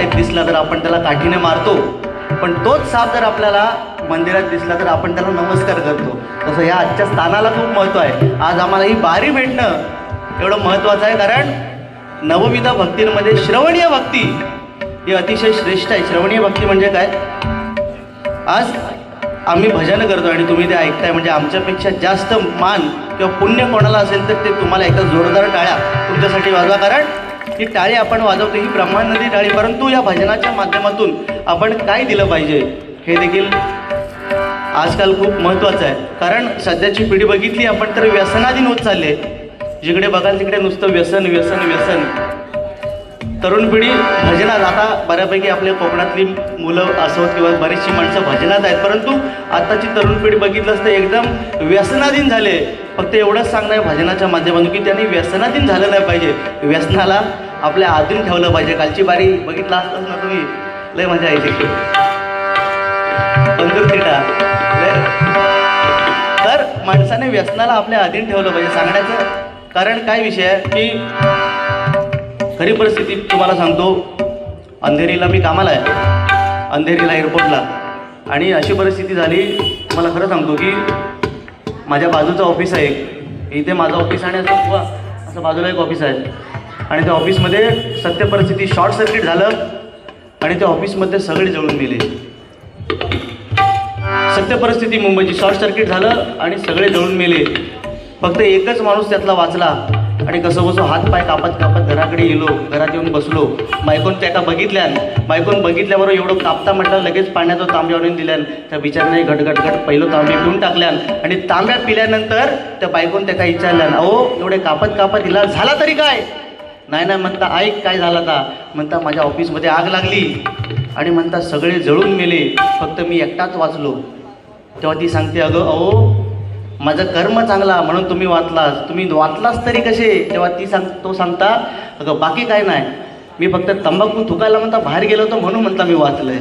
वाटेत दिसला तर आपण त्याला काठीने मारतो. पण तोच साप जर आपल्याला मंदिरात दिसला तर आपण त्याला नमस्कार करतो. तसं या आजच्या स्थानाला खूप महत्त्व आहे. आज आम्हाला ही बारी भेटणं एवढं महत्त्वाचं आहे कारण नवविधा भक्तींमध्ये श्रवणीय भक्ती ही अतिशय श्रेष्ठ आहे. श्रवणीय भक्ती म्हणजे काय? आज आम्ही भजन करतो आणि तुम्ही ते ऐकताय. म्हणजे आमच्यापेक्षा जास्त मान किंवा पुण्य कोणाला असेल तर ते तुम्हाला एकदा जोरदार टाळ्या तुमच्यासाठी वाजवा. कारण ही टाळी आपण वाजवतो ही ब्रह्मानंदी टाळी. परंतु या भजनाच्या माध्यमातून आपण काय दिलं पाहिजे हे देखील आजकाल खूप महत्त्वाचं आहे. कारण सध्याची पिढी बघितली आपण तर व्यसनाधीन होत चालले जिकडे बघाल तिकडे नुसतं व्यसन व्यसन व्यसन. तरुण पिढी भजनात आता बऱ्यापैकी आपल्या कोकणातली मुलं असोत किंवा बरीचशी माणसं भजनात आहेत परंतु आत्ताची तरुण पिढी बघितलं असतं एकदम व्यसनाधीन झाले. फक्त एवढंच सांगणं आहे भजनाच्या माध्यमातून की त्यांनी व्यसनाधीन झालं नाही पाहिजे. व्यसनाला आपल्या आधून ठेवलं पाहिजे. कालची बारी बघितला असताच ना तुम्ही? लय मजा यायची. बंदूक तर माणसाने व्यसनाला आपल्या अधीन ठेवलं पाहिजे. सांगण्याचं कारण काय विषय आहे? की खरी परिस्थिती तुम्हाला सांगतो अंधेरीला मी कामाला आहे. अंधेरीला एअरपोर्टला आणि अशी परिस्थिती झाली तुम्हाला खरं सांगतो की माझ्या बाजूचं ऑफिस आहे एक. इथे माझं ऑफिस आणि असं असं बाजूला एक ऑफिस आहे. आणि त्या ऑफिसमध्ये सत्य परिस्थिती शॉर्ट सर्किट झालं आणि त्या ऑफिसमध्ये सगळे जळून गेले. सत्य परिस्थिती मुंबईची शॉर्ट सर्किट झालं आणि सगळे जळून मेले फक्त एकच माणूस त्यातला वाचला. आणि कसं कसं हात पाय कापत कापत घराकडे गेलो घरात येऊन बसलो. बायकोन त्याका बघितल्यान बायकोन बघितल्याबरोबर एवढं कापता म्हटलं लगेच पाण्याचं तांब्या आणून दिल्यान त्या बिचाराने घट घट घट पहिलं तांबे पिऊन टाकल्यान आणि तांब्या पिल्यानंतर त्या बायकोन त्याका विचारल्यान अहो एवढे कापत कापत हिला झाला तरी काय? नाही नाही म्हणता ऐक काय झालं आता. म्हणता माझ्या ऑफिसमध्ये आग लागली. आणि म्हणता सगळे जळून गेले फक्त मी एकटाच वाचलो. तेव्हा ती सांगते अगं अहो माझं कर्म चांगला म्हणून तुम्ही वाचलास. तुम्ही वाचलास तरी कसे? तेव्हा ती सांग तो सांगता अगं बाकी काय नाही. मी फक्त तंबाखू थुकायला म्हणता बाहेर गेलो होतो म्हणून म्हणता मी वाचलंय.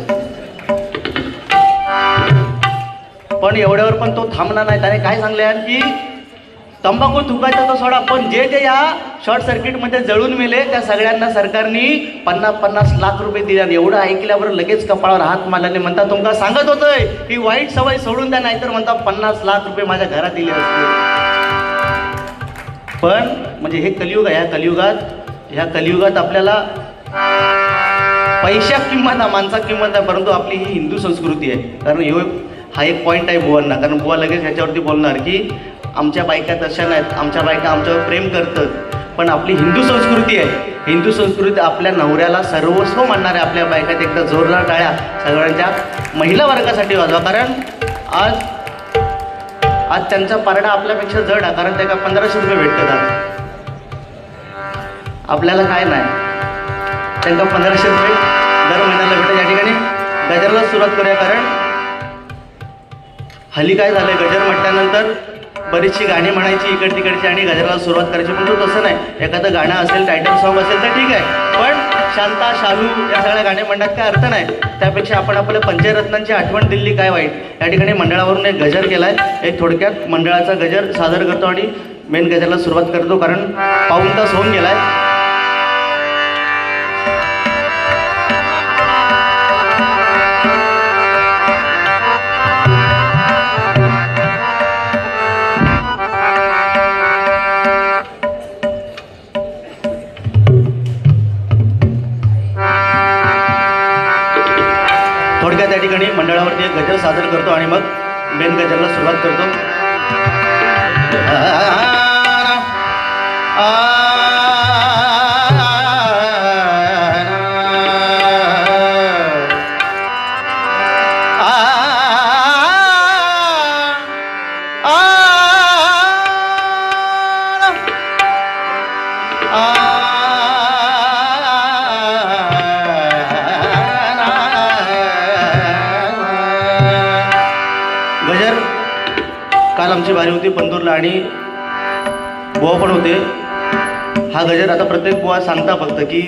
पण एवढ्यावर पण तो थांबणार नाही. त्याने काय सांगले की तंबाखू थुकायचा तो सोडा पण जे जे या शॉर्ट सर्किटमध्ये जळून मेले त्या सगळ्यांना सरकारने पन्नास पन्नास लाख रुपये दिले आणि एवढं ऐकल्यावर लगेच कपाळावर हात मारल्याने म्हणता तुमका सांगत होतोय ही वाईट सवय सोडून द्या नाहीतर म्हणता पन्नास लाख रुपये माझ्या घरात दिले असते पण म्हणजे हे कलियुग आहे ह्या कलियुगात ह्या कलियुगात आपल्याला पैशा किंमत आहे माणसा किंमत आहे परंतु आपली ही हिंदू संस्कृती आहे. कारण ह्यो हा एक पॉईंट आहे बुवांना. कारण बुवा लगेच ह्याच्यावरती बोलणार की आमच्या बायका तशा नाहीत. आमच्या बायका आमच्यावर प्रेम करतात. पण आपली हिंदू संस्कृती आहे. हिंदू संस्कृती आपल्या नवऱ्याला सर्वस्व मानणाऱ्या आपल्या बायकात एकदा जोरदार टाळ्या. सगळ्यांच्या महिला वर्गासाठी वाजवा. कारण आज आज त्यांचा पारडा आपल्यापेक्षा जड आहे. कारण त्याला पंधराशे रुपये भेटतात आज. आपल्याला काय नाही. त्यांना पंधराशे रुपये दर महिन्याला भेटत या ठिकाणी गजरला सुरुवात करूया. कारण हल्ली काय झालंय? गजर म्हटल्यानंतर बरीचशी गाणी म्हणायची इकड तिकडची आणि गजराला सुरुवात करायची. पण तो तसं नाही. एखादं गाणं असेल टायटल सॉन्ग असेल तर ठीक आहे. पण शांता शालू या सगळ्या गाणे म्हणण्यात काय अर्थ नाही. त्यापेक्षा आपण आपल्या पंचरत्नांची आठवण दिली काय वाईट? या ठिकाणी मंडळावरून एक गजर केला आहे एक थोडक्यात मंडळाचा गजर सादर करतो आणि मेन गजरला सुरुवात करतो. कारण पाऊण तास होऊन गेलाय. आहे सादर करतो आणि मग मेन गजरला सुरुवात करतो आ वारी होती पंतूरला आणि बुवा पण होते. हा गजर आता प्रत्येक बुवा सांगता फक्त की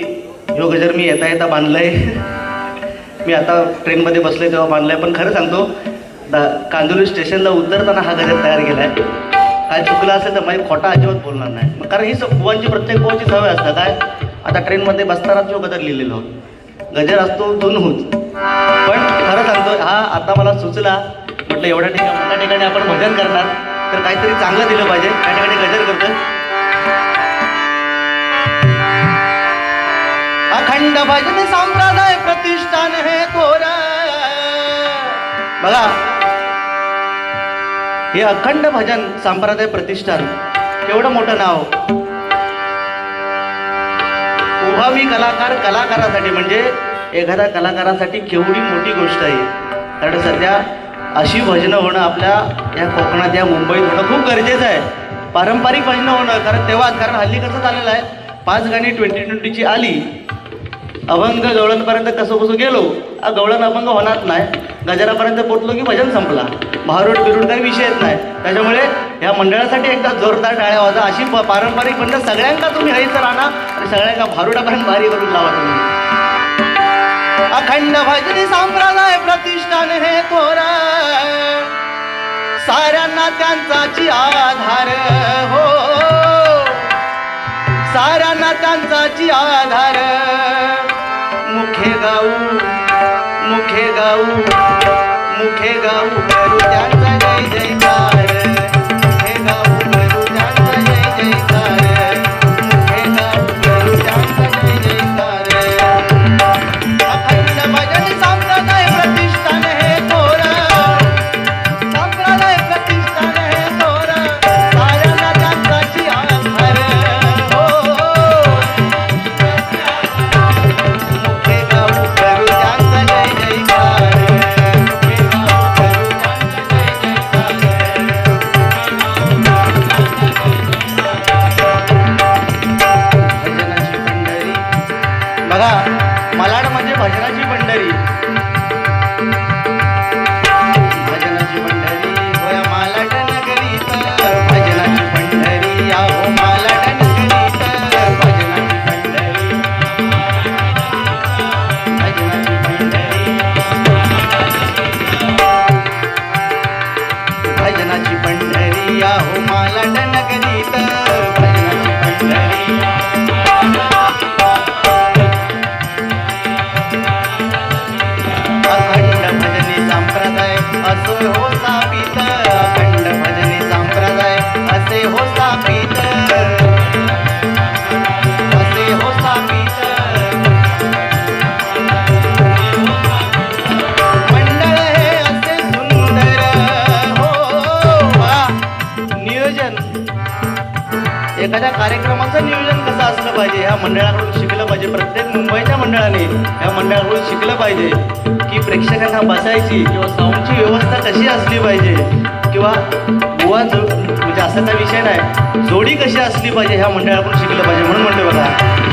ह्यो गजर मी येता येता बांधलाय. मी आता ट्रेनमध्ये बसले तेव्हा बांधलाय. पण खरं सांगतो दा स्टेशनला उतरताना हा गजर तयार केलाय. काय चुकलं असेल तर माझी खोटा अजिबात बोलणार नाही. मग कारण ही बुवांची प्रत्येक बुवाची सवय असतं. काय? आता ट्रेनमध्ये बसतानाच जो गजर लिहिलेलो गजर असतो दोन दुनहूच. पण खरं सांगतो हा आता मला सुचला. म्हटलं एवढ्या ठिकाणी मोठ्या ठिकाणी आपण भजन करणार. तर काहीतरी चांगलं दिलं पाहिजे. त्या ठिकाणी गजर करतो अखंड भजन संप्रदाय प्रतिष्ठान हे थोर बघा हे अखंड भजन संप्रदाय प्रतिष्ठान केवढं मोठं नाव. उभावी कलाकार कलाकारासाठी म्हणजे एखाद्या कलाकारासाठी केवढी मोठी गोष्ट आहे. कारण सध्या अशी भजनं होणं आपल्या या कोकणात या मुंबईत होणं खूप गरजेचं आहे. पारंपरिक भजनं होणं कारण तेव्हा कारण हल्ली कसं झालेलं आहे पाच गाणी ट्वेंटी ट्वेंटीची आली अभंग गवळणपर्यंत कसं कसं गेलो आ गवळण अभंग होणार नाही गजरापर्यंत पोचलो की भजन संपला. भारूड बिरूड काही विषयच नाही. त्याच्यामुळे या मंडळासाठी एकदा जोरदार टाळ्या वाजा. अशी पारंपरिक मंडळ सगळ्यांका तुम्ही हयचं राहणार आणि सगळ्यांना भारुडापर्यंत भारी करून लावा तुम्ही. अखंड भजनी संप्रदाय प्रतिष्ठान हे थोर साऱ्यांना त्यांचाची आधार हो. साऱ्यांना त्यांचाची आधार. मुखे गाऊ मुखे गाऊ मुखे गाऊ करू त्यांचा जय जयकार. मलाड म्हणजे भजनाची पंढरी नियोजन. एखाद्या कार्यक्रमाचं नियोजन कसं असलं पाहिजे? ह्या मंडळाकडून शिकलं पाहिजे. प्रत्येक मुंबईच्या मंडळाने ह्या मंडळाकडून शिकलं पाहिजे की प्रेक्षकांना बसायची किंवा साऊंडची व्यवस्था कशी असली पाहिजे किंवा बुवा जो म्हणजे असा काही विषय नाही जोडी कशी असली पाहिजे ह्या मंडळाकडून शिकलं पाहिजे म्हणून म्हणतो बघा.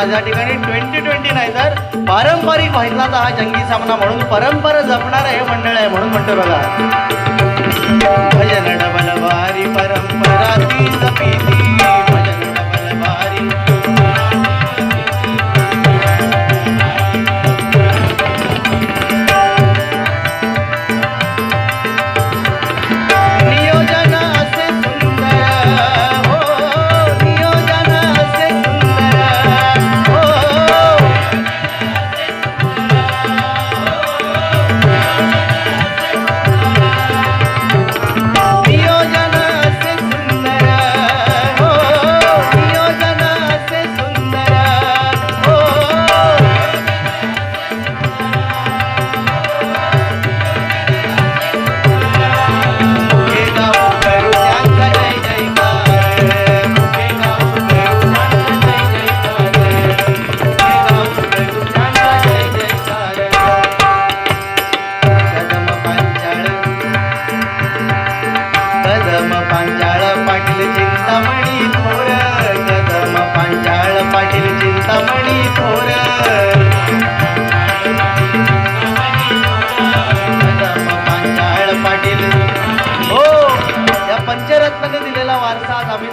आज या ठिकाणी ट्वेंटी ट्वेंटी नाही तर पारंपरिक व्हायचा हा जंगी सामना म्हणून परंपरा जपणारं हे मंडळ आहे म्हणून म्हणतो बघा. भजन डबल बारी परंपरा ती जपी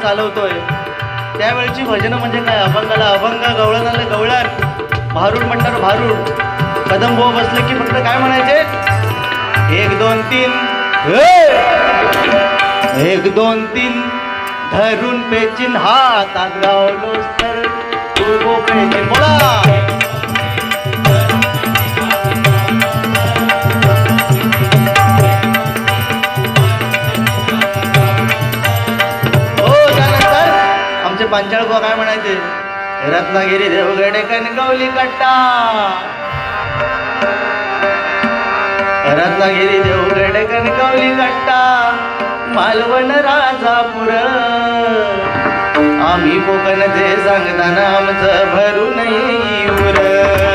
चालवतोय. त्यावेळची भजनं म्हणजे काय? अभंगाला अभंग गवळणाला गवळण भारूड म्हणणार भारूड. कदम बो बसले की फक्त काय म्हणायचे? एक दोन तीन. एक दोन तीन. धरून पेचिन हात. गावलोस तर बोला आमचे पांचाळ बुवा काय म्हणायचे? रत्नागिरी देवगडे कणकवली कट्टा. रत्नागिरी देवगडे कणकवली कट्टा. मालवण राजापुर. आम्ही कोकणचे सांगताना आमचं भरून उर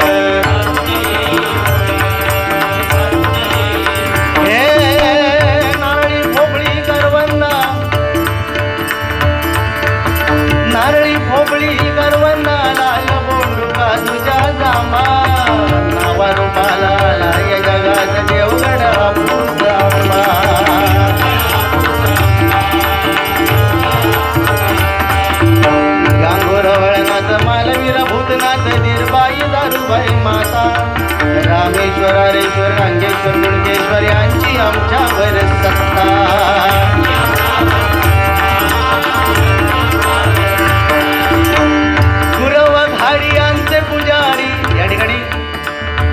माता रामेश्वर हरेश्वर रांगेश्वर गुणकेश्वर यांची आमच्यावर सत्ता. गुरव घाडियांचे पुजारी. या ठिकाणी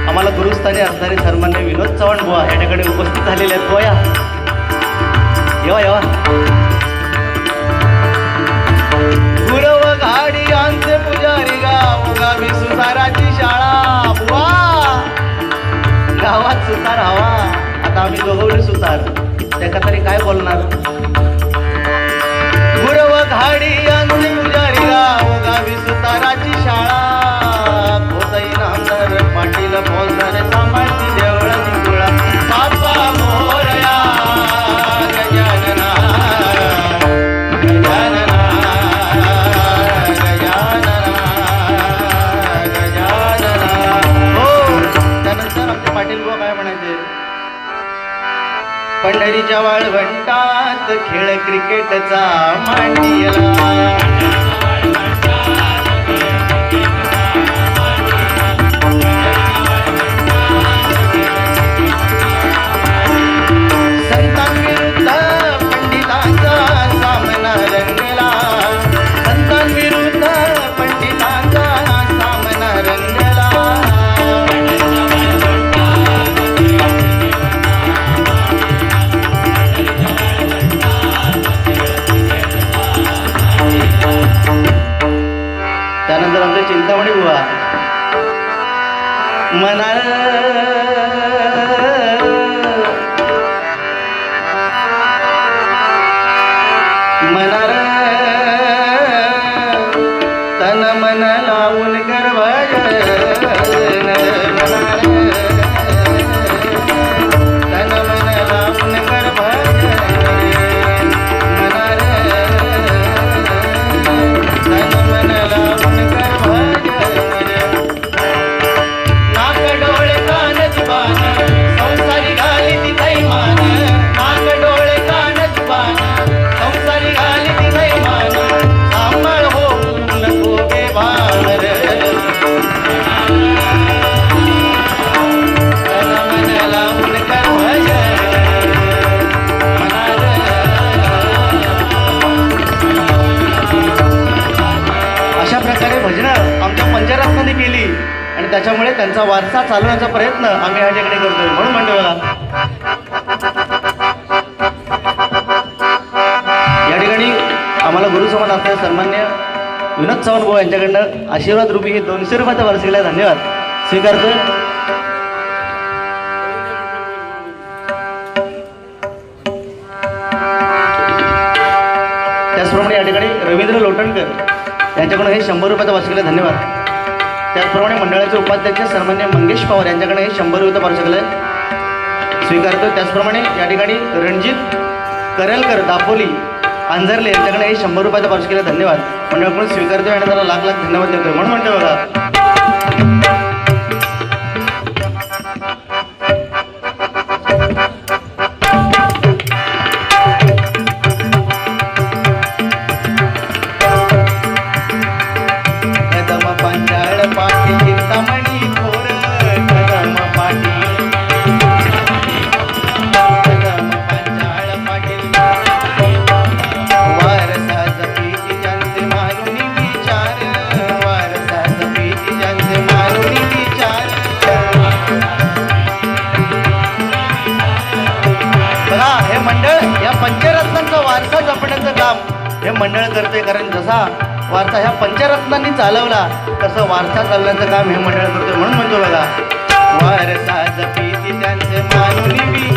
आम्हाला गुरुस्थानी असणारे सन्मान्य विनोद चव्हाण बुवा या ठिकाणी उपस्थित झालेले आहेत. बोया येवा येवा. गाव गावी सुताराची शाळा बुवा! गावात सुतार हवा. आता आम्ही दोघवले सुतार. एका तरी काय बोलणार? गुरव घाडी अंतिम पुजारी गाव गावी सुताराची शाळा. पोतई नामदार पाटील बोलणार सांभाळ पंढरीच्या वाळवंटात खेळ क्रिकेटचा मांडियला आम्ही ह्याच्याकडे ठिकाणी करतोय. म्हणून म्हणतो बघा. या ठिकाणी आम्हाला गुरु समान असणारे सन्मान्य विनोद चव्हाण भाऊ यांच्याकडनं आशीर्वाद रूपी हे दोनशे रुपयाचा वार्षिकला धन्यवाद. स्वीकारतोय. त्याचप्रमाणे या ठिकाणी रवींद्र लोटणकर यांच्याकडून हे शंभर रुपयाचा वार्षिकला धन्यवाद. त्याचप्रमाणे मंडळाचे उपाध्यक्ष सन्मान्य मंगेश पवार यांच्याकडे हे शंभर रुपयाचं वार्षिकला स्वीकारतो. त्याचप्रमाणे या ठिकाणी रणजित करलकर दापोली अंजरले यांच्याकडे हे शंभर रुपयाचा वार्षिकला धन्यवाद. मंडळाकडून स्वीकारतो आणि त्याला लाख लाख धन्यवाद देतोय म्हणून म्हणतो बघा. मंडळ करते कारण जसा वारसा ह्या पंचरत्नांनी चालवला तसं वारसा चालवण्याचं काम हे मंडळ करते म्हणून म्हणतो बघा. वारसा जपी त्यांचे मानुनी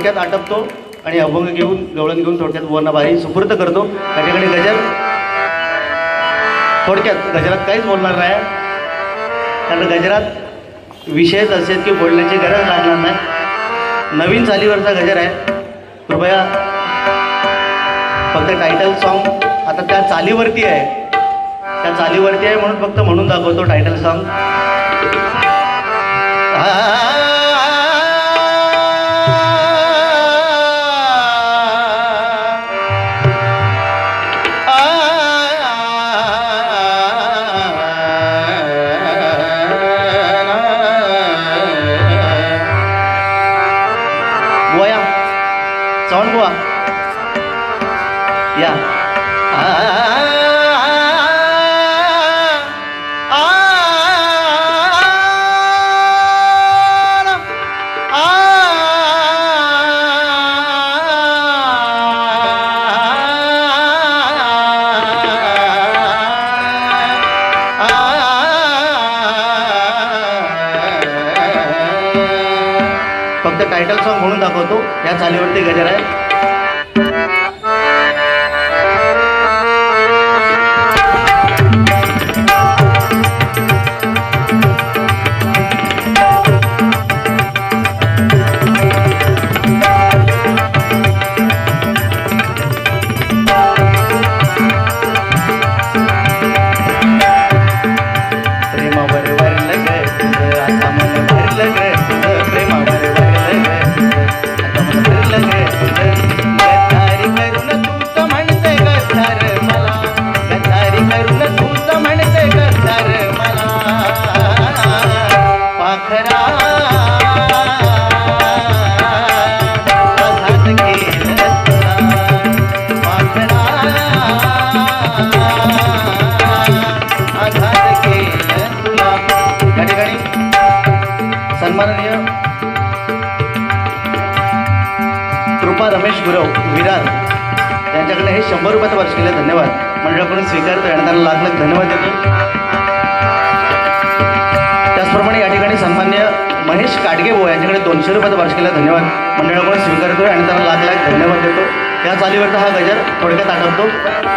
थोडक्यात आटपतो आणि अभंग घेऊन गवळण घेऊन थोडक्यात वर्णबारी सुपूर्द करतो. त्या ठिकाणी गजर. थोडक्यात गजरात काहीच बोलणार नाही. कारण गजरात विषयच असेल की बोलण्याची गरज लागणार नाही. नवीन चालीवरचा गजर आहे. कृपया फक्त टायटल सॉन्ग आता त्या चालीवरती आहे. त्या चालीवरती आहे म्हणून फक्त म्हणून दाखवतो टायटल सॉन्ग दाखवतो या चालीवरती गजर आहे. महेश काडगे भाऊ यांच्याकडे दोनशे रुपयाचा वर्ष केला. धन्यवाद. मंडळाकडून स्वीकारतो आणि त्यांना लाख लाख धन्यवाद देतो. या चालीवरचा हा गजर थोडक्यात आठवतो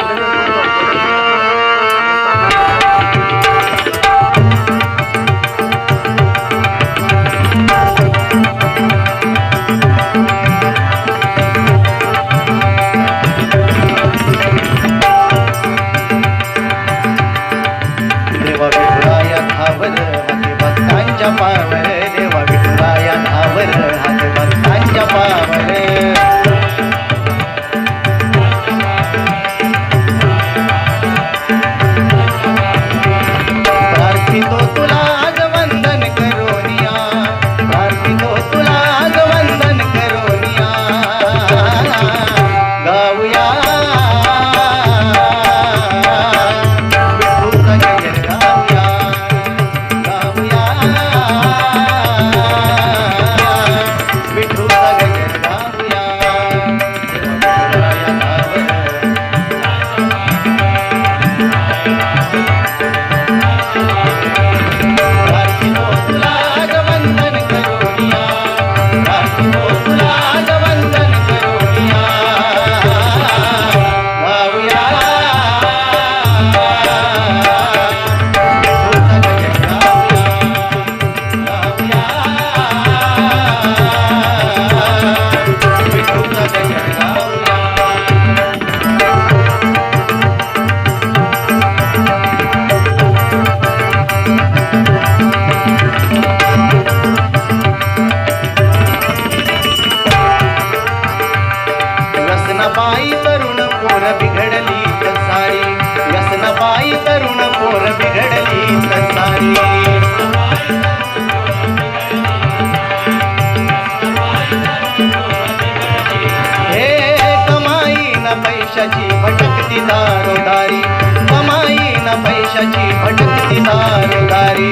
आकाशाची पैशाची भटकती दारोदारी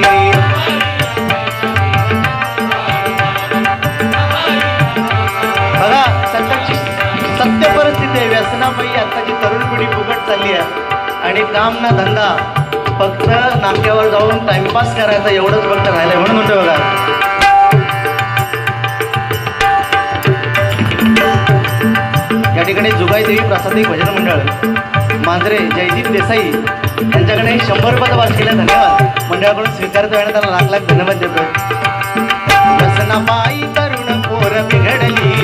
बघा सध्याची सत्य परिस्थिती आहे. व्यसनामयी आत्ताची तरुण पिढी फुकट चालली आहे. आणि काम ना धंदा फक्त नाक्यावर जाऊन टाइमपास करायचा एवढंच फक्त राहिलंय म्हणून म्हणतो बघा. या ठिकाणी जुगाई देवी प्रासादिक भजन मंडळ मांजरे जयदीप देसाई त्यांच्याकडे शंभर रुपयाचा वास केला धन्यवाद. मंडळाकडून स्वीकारतो आणि त्यांना लाख लाख धन्यवाद देतो व्यसनाबाई तरुण पोर बिघडली.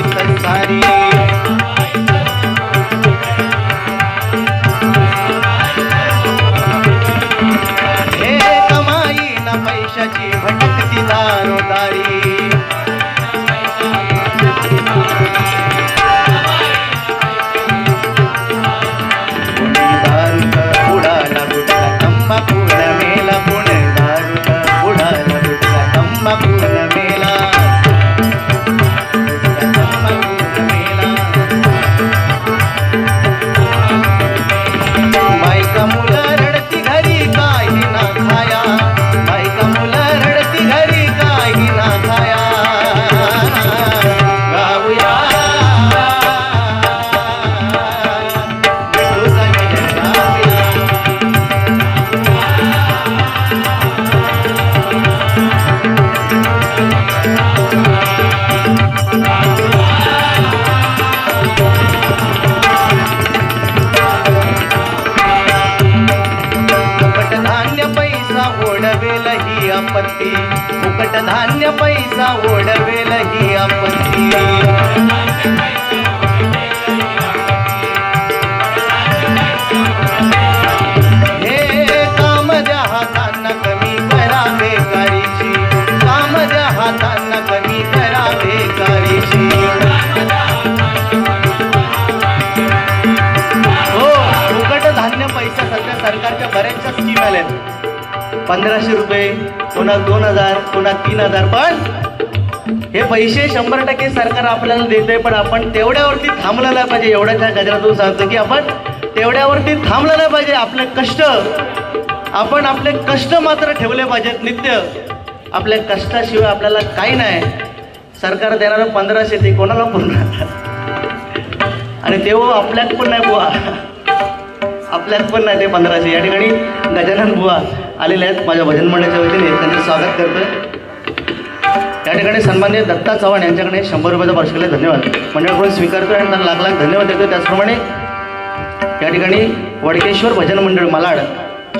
पंधराशे रुपये कोणा दोन हजार कोणा तीन हजार. पण हे पैसे शंभर टक्के सरकार आपल्याला देते पण आपण तेवढ्यावरती थांबलं नाही पाहिजे. एवढ्याच्या गजरातून सांगतो की आपण तेवढ्यावरती थांबलं नाही पाहिजे. आपले कष्ट आपण आपले कष्ट मात्र ठेवले पाहिजेत. नित्य आपल्या कष्टाशिवाय आपल्याला काही नाही. सरकार देणारं पंधराशे ते कोणाला पुरणार आणि तेव्हा आपल्यात पण नाही बुवा. आपल्यात पण नाही ते पंधराशे. या ठिकाणी गजानन बुवा आलेले आहेत माझ्या भजन मंडळाच्या वतीने. त्यांचं स्वागत करतोय. या ठिकाणी सन्मान्य दत्ता चव्हाण यांच्याकडे शंभर रुपयाचा वर्ष धन्यवाद. मंडळाकडून स्वीकारतो आणि त्यांना लाख लाख धन्यवाद देतो त्याचप्रमाणे या ठिकाणी वडकेश्वर भजन मंडळ मालाड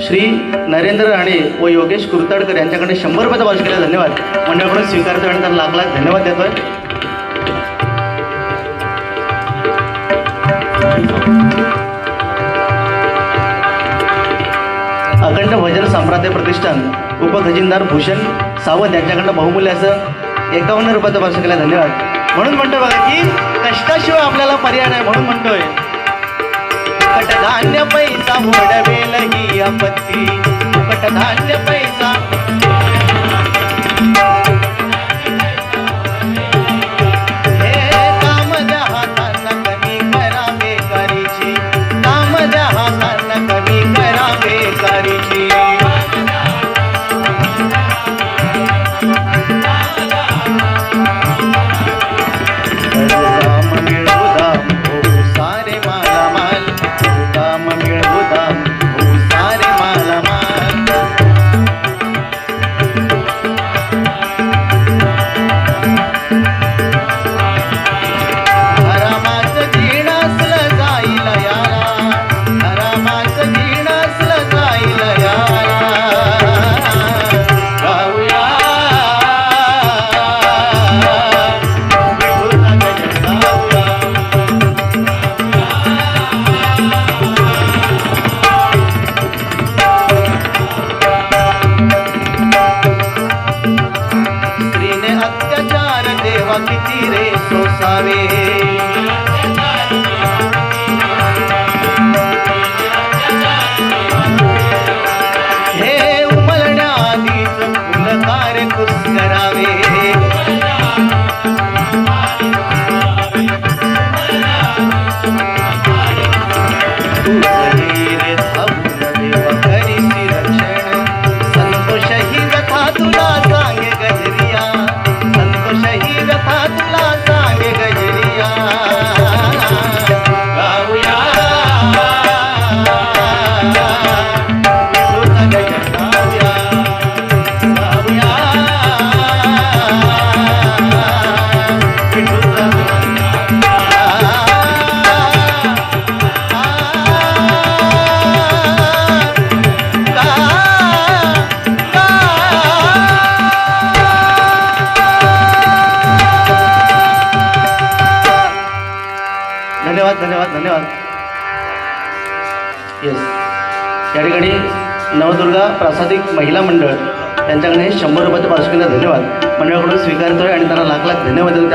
श्री नरेंद्र राणे व योगेश कुरताडकर यांच्याकडे शंभर रुपयाचा वर्ष केला धन्यवाद. मंडळाकडून स्वीकारतो आणि त्यांना लाख लाख धन्यवाद देतोय. अखंड भजन साम्राज्य प्रतिष्ठान उपखजिनदार भूषण सावंत यांच्याकडनं बहुमूल्य असं एकावन्न रुपयाचं भाषण केलं. धन्यवाद. म्हणून म्हणतो बघा की कष्टाशिवाय आपल्याला पर्याय नाही म्हणून म्हणतोय. कटधान्य पैसा मोडवेल ही आपत्ती. कटधान्य पैसा